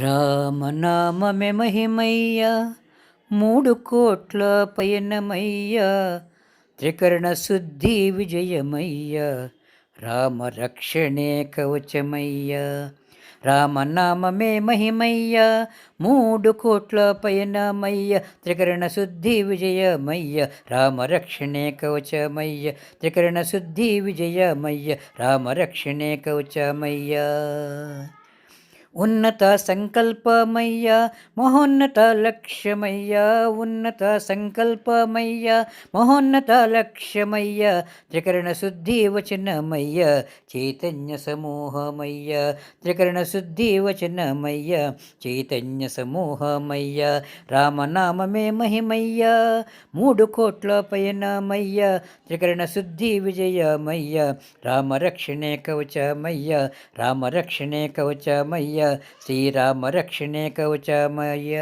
రామనామమే మహిమయ్యా మూడు కోట్ల పయనమయ్యా త్రికరణ శుద్ధి విజయమయ్యా రామ రక్షణే కవచమయ్యా. రామనామమే మహిమయ్యా మూడు కోట్ల పయనమయ్య త్రికరణ శుద్ధి విజయమయ్య రామరక్షణే కవచమయ్య త్రికరణ శుద్ధి విజయమయ్య రామరక్షణే కవచమయ్య. ఉన్నత సంకల్పమయ్య మహోన్నత లక్ష్యమయ్య ఉన్నత సంకల్పమయ్య మహోన్నత లక్ష్యమయ్య త్రికరణ శుద్ధి వచనమయ్య చైతన్య సమూహమయ్య త్రికరణ శుద్ధి వచనమయ్య చైతన్య సమూహమయ్య రామనామమే మహిమయ్య మూడు కోట్ల పయనమయ్య త్రికరణ శుద్ధి విజయమయ్య రామరక్షణే కవచమయ్య రామరక్షణే కవచమయ్య శ్రీరామ రక్షణే కవచమయ్య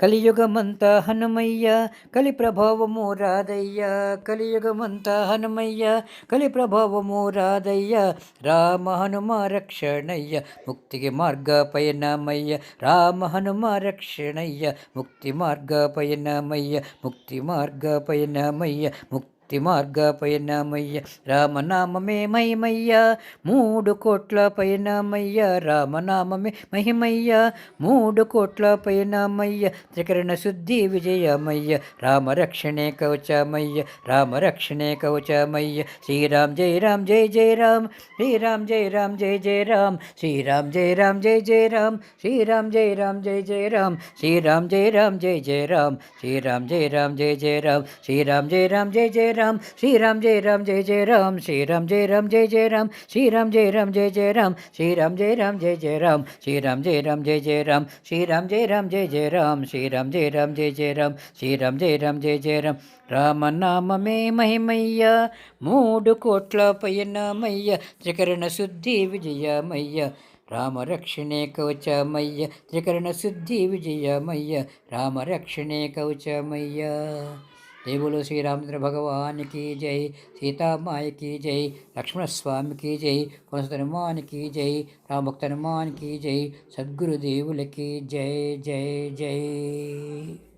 కలియుగమంతా హనుమయ్య కలి ప్రభావము రాదయ్య కలియుగమంతా హనుమయ్య కలి ప్రభావము రాదయ్య రామ హనుమ రక్షణయ్య ముక్తికి మార్గ పయనమయ్య రామ హనుమ రక్షణయ్య ముక్తి మార్గ పయనమయ్య ముక్తి మార్గ పయనమయ్య ముక్తి భక్తి మార్గ పయనమయ్య రామనామమే మహిమయ్య మూడు కోట్ల పయనమయ్య రామనామమే మహిమయ్య మూడు కోట్ల పయనమయ్య త్రికరణ శుద్ధి విజయమయ్య రామరక్షణే కవచమయ్య రామరక్షణే కవచమయ్య శ్రీరామ్ జయ రామ్ జయ జయ రామ్ శ్రీరామ్ జయ రామ్ జయ జయ రామ్ శ్రీరామ్ జయ రామ్ జయ జయ రామ్ శ్రీరామ్ జయ రామ్ జయ జయ రామ్ శ్రీరామ్ జయ రామ్ జయ జయ రామ్ శ్రీరామ్ జయ రామ్ జయ జయ రామ్ శ్రీరామ్ జయ రామ్ జయ జయ రామ్ राम श्री राम जय राम जय जय राम श्री राम जय राम जय जय राम श्री राम जय राम जय जय राम श्री राम जय राम जय जय राम श्री राम जय राम जय जय राम श्री राम जय राम जय जय राम श्री राम जय राम जय जय राम श्री राम जय राम जय जय राम राम జయ జయ त्रिकरण రామనామమే विजय मैया राम పయనమయ్య कवच శుద్ధి त्रिकरण రామరక్షణే विजय త్రికరణ राम విజయమయ్య कवच కవచమయ్య जय बोलो श्री रामचंद्र भगवान की जय, सीता माई की जय, लक्ष्मण स्वामी की जय हनुमान की जय, राम भक्त हनुमान की जय सद्गुरुदेवल की जय जय जय।